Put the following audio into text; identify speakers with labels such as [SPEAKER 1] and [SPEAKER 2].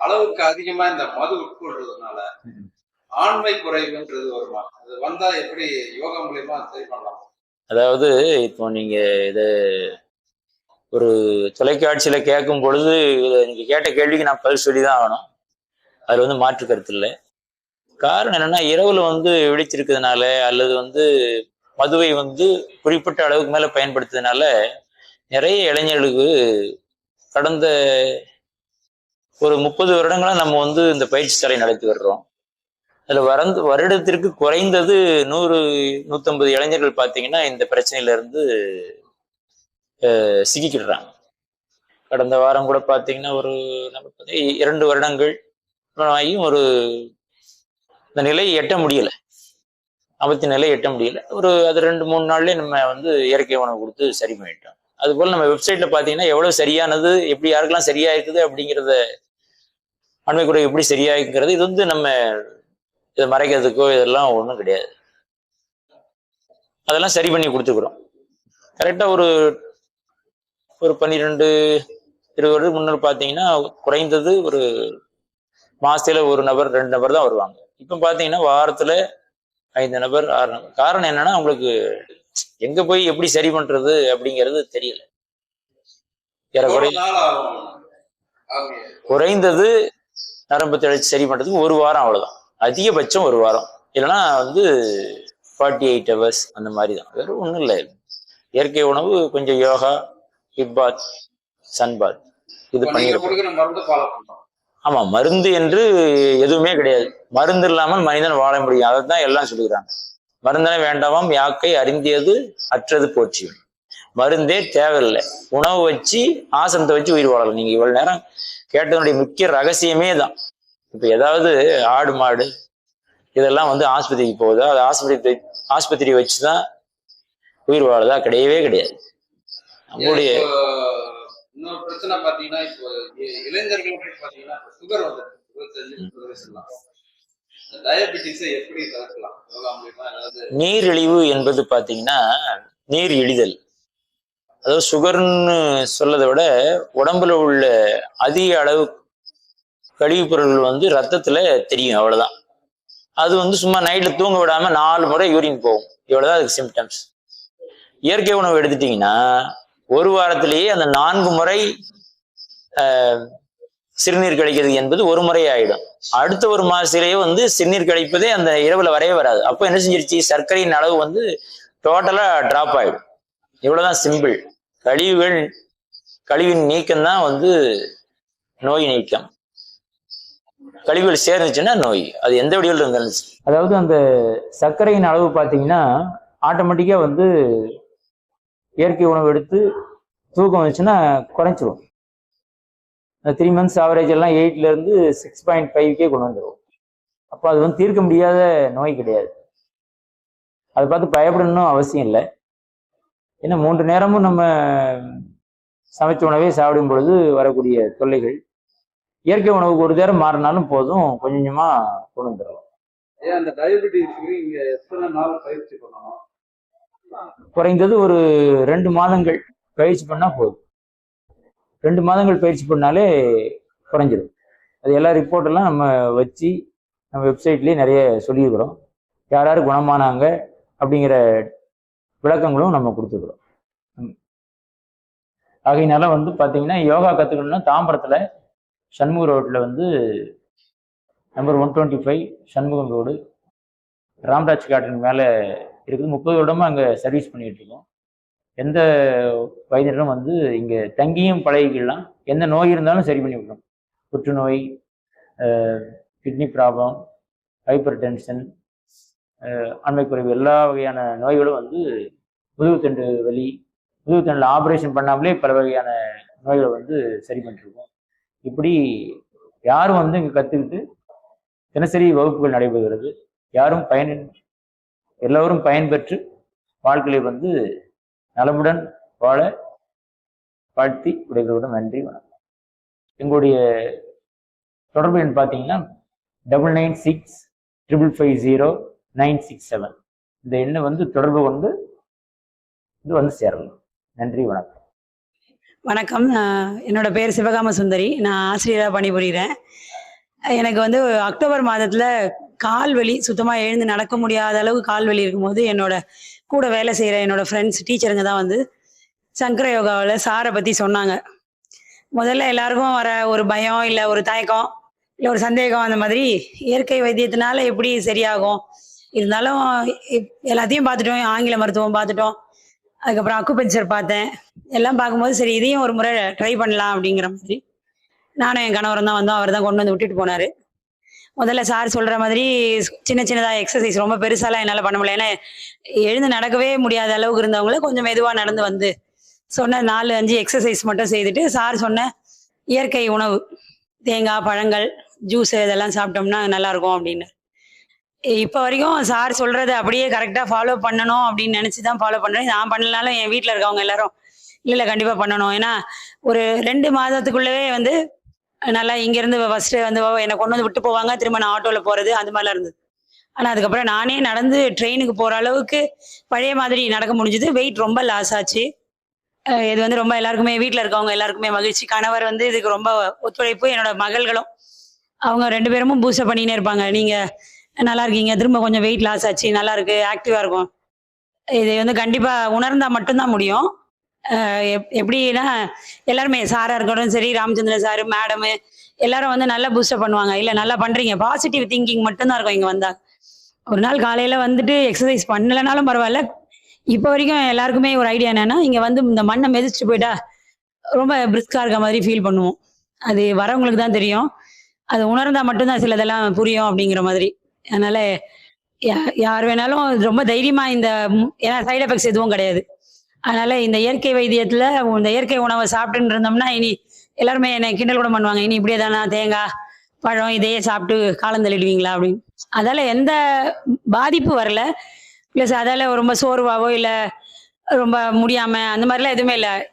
[SPEAKER 1] அளவுக்கு அதிகமா இந்த மது உட்கொள்றதுனால ஆண்மை குறைவுன்றது வருமா அது வந்தா எப்படி யோகா மூலியமா சரி பண்ணலாம்?
[SPEAKER 2] அதாவது இப்போ நீங்க இது ஒரு தொலைக்காட்சியில கேட்கும் பொழுது நீங்க கேட்ட கேள்விக்கு நான் பதில் சொல்லி தான் ஆகணும். அதுல வந்து மாற்று கருத்து இல்லை. காரணம் என்னன்னா இரவுல வந்து விழிச்சிருக்கிறதுனால அல்லது வந்து மதுவை வந்து குறிப்பிட்ட அளவுக்கு மேல பயன்படுத்துறதுனால நிறைய இளைஞர்களுக்கு கடந்த ஒரு முப்பது வருடங்களா நம்ம வந்து இந்த பயிற்சி சாலை நடத்தி வர்றோம். அதுல வரந்து வருடத்திற்கு குறைந்தது நூறு நூத்தம்பது இளைஞர்கள் பார்த்தீங்கன்னா இந்த பிரச்சனையில இருந்து அஹ், சிக்கிக்கிடுறாங்க. கடந்த வாரம் கூட பார்த்தீங்கன்னா ஒரு நமக்கு வந்து இரண்டு வருடங்கள் ஆகியும் ஒரு இந்த நிலையை எட்ட முடியல. ஆபத்து நிலையை எட்ட முடியல. ஒரு அது ரெண்டு மூணு நாள்லயே நம்ம வந்து இயற்கை உணவு கொடுத்து சரி பண்ணிட்டோம். அதுபோல் நம்ம வெப்சைட்ல பார்த்தீங்கன்னா எவ்வளவு சரியானது எப்படி யாருக்கெல்லாம் சரியா இருக்குது அப்படிங்கிறத அண்மைக்குறை எப்படி சரியாயிருக்கிறது இது வந்து நம்ம இதை மறைக்கிறதுக்கோ இதெல்லாம் ஒன்றும் கிடையாது. அதெல்லாம் சரி பண்ணி கொடுத்துக்கிறோம் கரெக்டாக ஒரு ஒரு பன்னிரெண்டு இருபது வருடம் முன்னர் பார்த்தீங்கன்னா குறைந்தது ஒரு மாசத்துல ஒரு நபர் ரெண்டு நபர் தான் வருவாங்க. இப்போ பார்த்தீங்கன்னா வாரத்துல ஐந்து நபர் ஆறு நபர். காரணம் என்னன்னா அவங்களுக்கு எங்க போய் எப்படி சரி பண்றது அப்படிங்கிறது தெரியல. ஏறக்குறைய குறைந்தது நரம்பு தளர்ச்சி சரி பண்றதுக்கு ஒரு வாரம் அவ்வளவுதான். அதிகபட்சம் ஒரு வாரம். இல்லைன்னா வந்து ஃபார்ட்டி எயிட் ஹவர்ஸ் அந்த மாதிரி தான் வேற ஒன்றும் இல்லை. இயற்கை உணவு கொஞ்சம் yoga hip bath sun bath இது பண்ணிருக்கோம். ஆமா மருந்து என்று எதுவுமே கிடையாது. மருந்து இல்லாமல் மனிதன் வாழ முடியும். அதை தான் எல்லாம் சொல்லுகிறாங்க மருந்தனை வேண்டாமாம். யாக்கை அறிந்தியது அற்றது போற்றியும் மருந்தே தேவையில்லை. உணவு வச்சு ஆசனத்தை வச்சு உயிர் வாழலாம். நீங்க இவ்வளவு நேரம் கேட்டதனுடைய முக்கிய ரகசியமே தான் இப்ப ஏதாவது ஆடு மாடு இதெல்லாம் வந்து ஆஸ்பத்திரிக்கு போகுதா? அது ஆஸ்பத்திரி ஆஸ்பத்திரி வச்சுதான் உயிர் வாழுதா? கிடையவே கிடையாது. நம்மளுடைய
[SPEAKER 1] இப்போ இன்னொரு பிரச்சனை பாத்தீங்கன்னா இப்போ இளைஞர்களுக்கு பாத்தீங்கன்னா சுகர் டயபெட்டிஸை எப்படி தடுக்கலாம்?
[SPEAKER 2] நீரிழிவு என்பது பார்த்தீங்கன்னா நீர் இழிதல் அதாவது சுகர்னு சொல்லதை விட உடம்புல உள்ள அதிக அளவு கழிவுப் பொருட்கள் வந்து ரத்தத்துல தெரியும் அவ்வளவுதான். அது வந்து சும்மா நைட்டில் தூங்க விடாம நாலு முறை யூரின் போகும். இவ்வளவுதான் அதுக்கு சிம்டம்ஸ் இயற்கை உணவு எடுத்துட்டீங்கன்னா ஒரு வாரத்திலேயே அந்த நான்கு முறை சிறுநீர் கழிக்கிறது என்பது ஒரு முறை ஆயிடும். அடுத்த ஒரு மாசத்திலேயே வந்து சிறுநீர் கழிப்பதே அந்த இரவுல வரவே வராது. அப்போ என்ன செஞ்சிருச்சு? சர்க்கரையின் அளவு வந்து டோட்டலா டிராப் ஆயிடும். இவ்வளவுதான் சிம்பிள். கழிவுகள் கழிவின் நீக்கம் தான் வந்து நோய் நீக்கம். கழிவுகள் சேர்ந்துச்சுன்னா நோய். அது எந்த வடிவில் இருந்தாலும் அதாவது அந்த சர்க்கரையின் அளவு பார்த்தீங்கன்னா ஆட்டோமேட்டிக்காக வந்து இயற்கை உணவு எடுத்து தூக்கம் வந்துச்சுன்னா குறைஞ்சிரும். த்ரீ மந்த்ஸ் ஆவரேஜ் எல்லாம் எயிட்ல இருந்து சிக்ஸ் பாயிண்ட் ஃபைவ்க்கே கொண்டு வந்துடும் அப்போ அது வந்து தீர்க்க முடியாத நோய் கிடையாது. அதை பார்த்து பயப்படணும் அவசியம் இல்லை. ஏன்னா மூன்று நேரமும் நம்ம சமைச்ச உணவே சாப்பிடும் பொழுது வரக்கூடிய தொல்லைகள். இயற்கை உணவுக்கு ஒரு நேரம் மாறினாலும் போதும் கொஞ்சம் கொஞ்சமா கொண்டு வந்துடலாம்.
[SPEAKER 1] ஏன் அந்த டயபெட்டிஸ்க்கு இங்க எத்தனை நாள் பயிற்சி பண்ணணும்?
[SPEAKER 2] குறைந்தது ஒரு ரெண்டு மாதங்கள் பயிற்சி பண்ணா போதும். ரெண்டு மாதங்கள் பயிற்சி பண்ணாலே குறைஞ்சிடும் அது எல்லா ரிப்போர்ட் எல்லாம் நம்ம வச்சு நம்ம வெப்சைட்லேயே நிறைய சொல்லியிருக்கிறோம். யார் யார் குணமானாங்க அப்படிங்கிற விளக்கங்களும் நம்ம கொடுத்துக்கிறோம். ம். ஆகையினால வந்து பார்த்தீங்கன்னா யோகா கற்றுக்கணும்னா தாம்பரத்தில் சண்முக ரோட்டில் வந்து number one twenty five Shanmugam road Ramraj garden மேலே இருக்குது. முப்பது வருடமாக அங்கே சர்வீஸ் பண்ணிகிட்ருக்கோம் இருக்கோம். எந்த வயதினரும் வந்து இங்கே தங்கியும் பழகிக்கலாம். எந்த நோய் இருந்தாலும் சரி பண்ணி விடணும் புற்றுநோய் கிட்னி ப்ராப்ளம் ஹைப்பர் டென்ஷன் அண்மைக்குறைவு எல்லா வகையான நோய்களும் வந்து முதுகுத்தண்டு வலி முதுகுத்தண்டில் ஆப்ரேஷன் பண்ணாமலே பல வகையான நோய்களை வந்து சரி பண்ணிருக்கோம். இப்படி யாரும் வந்து இங்கே கற்றுக்கிட்டு தினசரி வகுப்புகள் நடைபெறுகிறது. யாரும் பயன் எல்லோரும் பயன்பெற்று வாழ்க்கையை வந்து நலமுடன் வாழ வாழ்த்தி விடைகளுடன் நன்றி வணக்கம். எங்களுடைய தொடர்பு எண் பார்த்தீங்கன்னா double nine six triple five zero nine six seven. இந்த எண்ணை வந்து தொடர்பு கொண்டு இது வந்து சேரலாம் நன்றி வணக்கம்.
[SPEAKER 3] வணக்கம். நான் என்னோட பேர் சிவகாம சுந்தரி. நான் ஆசிரியராக பணிபுரிகிறேன் எனக்கு வந்து அக்டோபர் மாதத்தில் கால் வலி சுத்தமாக எழுந்து நடக்க முடியாத அளவு கால் வலி இருக்கும்போது என்னோட கூட வேலை செய்கிற என்னோட ஃப்ரெண்ட்ஸ் டீச்சருங்க தான் வந்து சங்கர யோகாவில் சாரை பற்றி சொன்னாங்க. முதல்ல எல்லாருக்கும் வர ஒரு பயம் இல்லை ஒரு தயக்கம் இல்லை ஒரு சந்தேகம் அந்த மாதிரி இயற்கை வைத்தியத்தினால எப்படி சரியாகும் இருந்தாலும் எல்லாத்தையும் பார்த்துட்டோம். ஆங்கில மருத்துவம் பார்த்துட்டோம். அதுக்கப்புறம் அக்குபஞ்சர் பார்த்தேன். எல்லாம் பார்க்கும்போது சரி இதையும் ஒரு முறை ட்ரை பண்ணலாம் அப்படிங்கிற மாதிரி. நானும் என் கணவரும் தான் வந்தோம். அவர் தான் கொண்டு வந்து விட்டுட்டு போனார். முதல்ல சார் சொல்கிற மாதிரி சின்ன சின்னதாக எக்ஸசைஸ் ரொம்ப பெருசாலாம் என்னால் பண்ண முடியல. ஏன்னா எழுந்து நடக்கவே முடியாத அளவுக்கு இருந்தவங்கள கொஞ்சம் மெதுவாக நடந்து வந்து சொன்ன நாலு அஞ்சு எக்ஸசைஸ் மட்டும் செய்துட்டு சார் சொன்ன இயற்கை உணவு தேங்காய் பழங்கள் ஜூஸ் இதெல்லாம் சாப்பிட்டோம்னா நல்லாயிருக்கும் அப்படின்னு. இப்போ வரைக்கும் சார் சொல்றது அப்படியே கரெக்டாக ஃபாலோ பண்ணணும் அப்படின்னு நினச்சி தான் ஃபாலோ பண்ணுறேன் நான் பண்ணலனாலும் என் வீட்டில் இருக்கவங்க எல்லாரும் இல்லை இல்லை கண்டிப்பாக பண்ணணும். ஏன்னா ஒரு ரெண்டு மாதத்துக்குள்ளவே வந்து நல்லா இங்கேருந்து ஃபஸ்ட்டு வந்து என்னை கொண்டு வந்து விட்டு போவாங்க. திரும்ப நான் ஆட்டோவில் போகிறது அந்த மாதிரிலாம் இருந்தது. ஆனால் அதுக்கப்புறம் நானே நடந்து ட்ரெயினுக்கு போகிற அளவுக்கு பழைய மாதிரி நடக்க முடிஞ்சுது. வெயிட் ரொம்ப லாஸ் ஆச்சு. இது வந்து ரொம்ப எல்லாருக்குமே வீட்டில் இருக்கவங்க எல்லாருக்குமே மகிழ்ச்சி. கணவர் வந்து இதுக்கு ரொம்ப ஒத்துழைப்பு. என்னோட மகள்களும் அவங்க ரெண்டு பேரும் பூஸ்டப் பண்ணினே இருப்பாங்க. நீங்கள் நல்லா இருக்கீங்க. திரும்ப கொஞ்சம் வெயிட் லாஸ் ஆச்சு. நல்லா இருக்கு. ஆக்டிவா இருக்கும். இது வந்து கண்டிப்பாக உணர்ந்தால் மட்டும்தான் முடியும். எப்- எப்படின்னா எல்லாருமே சாரா இருக்கட்டும் சரி ராமச்சந்திர சார் மேடமு எல்லாரும் வந்து நல்லா பூஸ்டப் பண்ணுவாங்க. இல்லை நல்லா பண்ணுறீங்க பாசிட்டிவ் திங்கிங் மட்டும்தான் இருக்கும் இங்கே வந்தா. ஒரு நாள் காலையில் வந்துட்டு எக்ஸசைஸ் பண்ணலைனாலும் பரவாயில்ல. இப்போ வரைக்கும் எல்லாருக்குமே ஒரு ஐடியா என்னன்னா இங்கே வந்து இந்த மண்ணை மிதிச்சுட்டு போயிட்டா ரொம்ப பிரிஸ்கா இருக்க மாதிரி ஃபீல் பண்ணுவோம். அது வரவங்களுக்கு தான் தெரியும். அது உணர்ந்தா மட்டும்தான் சிலதெல்லாம் புரியும் அப்படிங்கிற மாதிரி. அதனால யா- யார் வேணாலும் ரொம்ப தைரியமா இந்த ஏன்னா சைடு எஃபெக்ட்ஸ் எதுவும் கிடையாது. அதனால இந்த இயற்கை வைத்தியத்துல இந்த இயற்கை உணவை சாப்பிட்டுன்னு இருந்தோம்னா இனி எல்லாருமே என்னை கிண்டல் கூட பண்ணுவாங்க. இனி இப்படியே தானா தேங்காய் பழம் இதையே சாப்பிட்டு காலம் தள்ளிடுவீங்களா அப்படின்னு. அதால எந்த பாதிப்பு வரல. ப்ளஸ் அதால ரொம்ப சோர்வாவோ இல்லை ரொம்ப முடியாம அந்த மாதிரிலாம் எதுவுமே இல்லை.